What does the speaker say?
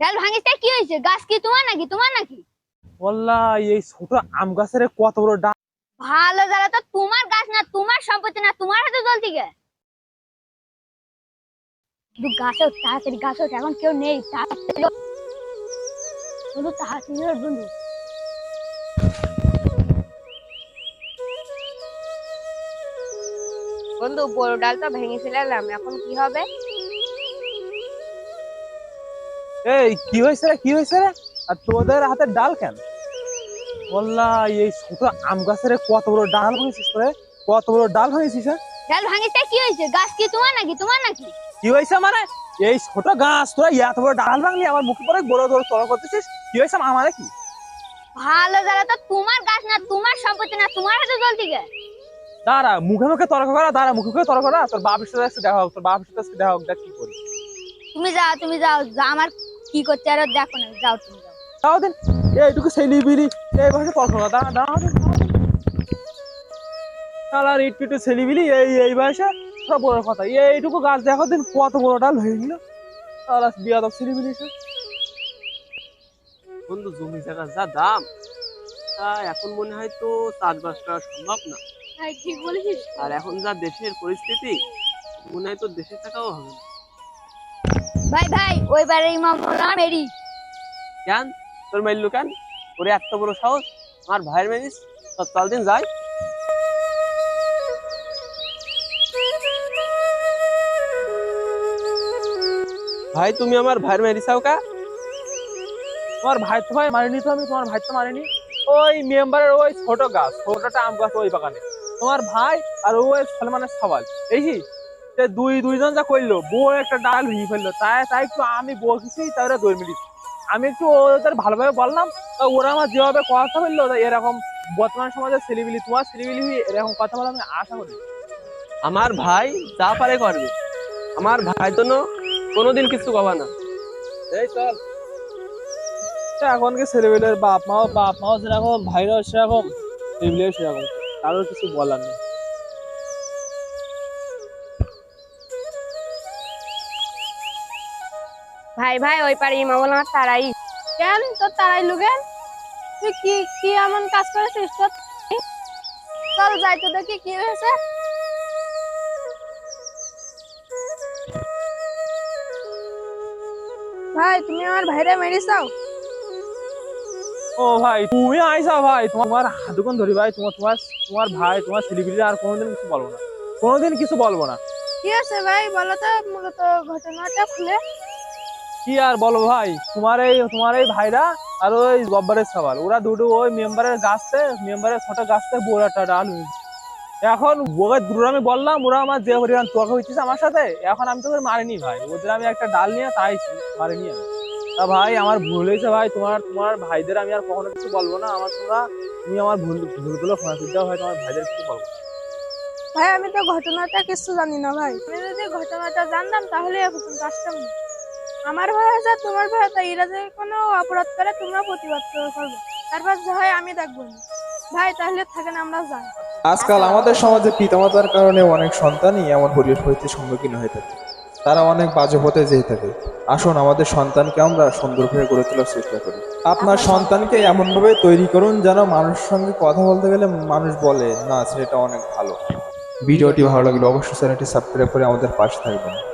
ডাল ভাঙিতে কি হয়েছে? গাছ কি তোমার নাকি? তোমার নাকি? বললা এই ছোট আম গাছের কত বড় ডাল। ভালো তো তোমার গাছ না তোমার সম্পত্তি না তোমার হাতে গে গাছে তাড়াতাড়ি গাছে এখন কেউ নেই তাড়াতাড়ি বন্ধু তাড়াতাড়ি বন্ধু। বন্ধু বড় ডাল তো ভেঙে ফেলালাম এখন কি হবে? এই কি হয়েছে রে কি হয়েছে রে? আর তোদের হাতে ডাল কেন? বললা এই ছোট আম গাছের কত বড় ডাল ভাঙিছিস তোরে কত বড় ডাল ভাঙিছিস হ্যাঁ? ডাল ভাঙিতে কি হয়েছে? গাছ কি তোমার নাকি? তোমার নাকি? কি হয়েছে মানে? এই ছোট গাছ তোরা এত বড় ডাল ভাঙলি আমার মুখে পরে বড় বড় তল করতেছিস? কি হয়েছে আমারে কি? ভালো জ্বালা তো তোমার গাছ না তোমার সম্পত্তি না তোমার হাতে জ্বলতে গে দাঁড়া মুখে মুখে তর্ক করা দাঁড়া মুখে মুখে তর্ক করা তোর বাপের সাথে দেখা হোক তোর বাপের সাথে দেখা হোক দেখ কি করি। তুমি যাও তুমি যাও যা আমার কি করতে আর দেখো না যাও তুমি যাও। তাও দিন। এইটুকু ছেলি বিলি। এই ভাষা শালার ইট পিটু ছেলি বিলি এই এই ভাষা সব বড় কথা। এইটুকু গাছ দেখো দিন কত বড় ডাল হয়ে গেল। শালা বিয়া তো বিলি সব। বন্ধু জমি জায়গা যা দাম তা এখন মনে হয় তো চাষবাস করা সম্ভব না। ভাই ঠিক বলেছিস। আর এখন যা দেশের পরিস্থিতি মনে হয় তো দেশে থাকাও হবে না। ভাই ভাই, ওই বাড়ির মেরি? কেন? তোর মাইল্লু কেন? ওরে এত বড় সাহস? আমার ভাইয়ের সব দিন ভাই, তুমি আমার ভাইয়ের মেরিসাও কা? তোমার ভাই তো ভাই মারিনি তো আমি, তোমার ভাই তো মারিনি। ওই মেম্বারের ওই ছোট গাছ ছোটটা আম গাছ ওই বাগানে। তোমার ভাই আর ওই সলমানের সবাল এই কি? দুই দুইজন যা করল বউ একটা ডাল ভেঙে ফেলল। তাই তাই একটু আমি বলছি তাই ওরা দৌড় মিলিস। আমি একটু ওদের ভালোভাবে বললাম তা ওরা আমার যেভাবে কথা বলল এরকম বর্তমান সমাজে ছেলেবিলি তোমার ছেলেবিলি হয়ে এরকম কথা বলে আমি আশা করি। আমার ভাই যা পারে করবে। আমার ভাই তো কোনোদিন কিছু কবা না। এই চল। এখনকে ছেলেবেলের বাপ মাও বাপ মাও যেরকম ভাইরাও সেরকম ছেলেবেলেও সেরকম কারোর কিছু বলার নেই। ভাই ভাই ওই পারে ইমামুল আমার তারাই কেন তোর তারাই লুকেন তুই কি কি এমন কাজ করেছিস তোর? চল যাই তো দেখি কি হয়েছে। ভাই তুমি আমার ভাইরে মেরেছাও? ও ভাই তুমি আইসা ভাই তোমার হাত দোকান ধরি ভাই তোমার তোমার তোমার ভাই তোমার ছেলেপিলি আর কোনোদিন কিছু বলব না। কোনোদিন কিছু বলব না। কি আছে ভাই? বলো তো মূলত ঘটনাটা খুলে। কি আর বলব ভাই? তোমার এই তোমার এই ভাইরা আর ওই গব্বরের সবাল ওরা দুটো ওই মেম্বারের গাছতে, মেম্বারের ছোট গাছতে একটা ডাল। এখন ওকে দুটো আমি বললাম, ওরা আমার যে পরিমাণ তোকে হইছিস আমার সাথে, এখন আমি তোকে মারিনি ভাই। ওদের আমি একটা ডাল নিয়ে তাই মারিনি আমি। তা ভাই, আমার ভুল হয়েছে ভাই, তোমার তোমার ভাইদের আমি আর কখনো কিছু বলব না। আমার তোমরা, তুমি আমার ভুল, ভুলগুলো করে দাও ভাই, তোমার ভাইদের কিছু বলব ভাই, আমি তো ঘটনাটা কিছু জানি না ভাই। আমি যদি ঘটনাটা জানতাম, তাহলে আসতাম না আমার ভয় আছে তোমার ভাই আছে এরা যে কোনো অপরাধ করে তোমরা প্রতিবাদ করে করবে। তারপর হয় আমি দেখব না। ভাই তাহলে থাকেন আমরা যাই। আজকাল আমাদের সমাজে পিতামাতার কারণে অনেক সন্তানই এমন পরিবেশ পরিস্থিতির সম্মুখীন হয়ে থাকে। তারা অনেক বাজে পথে যেতে থাকে। আসুন আমাদের সন্তানকে আমরা সুন্দরভাবে গড়ে তোলার চেষ্টা করি। আপনার সন্তানকে এমনভাবে তৈরি করুন যেন মানুষের সঙ্গে কথা বলতে গেলে মানুষ বলে না ছেলেটা অনেক ভালো। ভিডিওটি ভালো লাগলে অবশ্যই চ্যানেলটি সাবস্ক্রাইব করে আমাদের পাশে থাকবেন।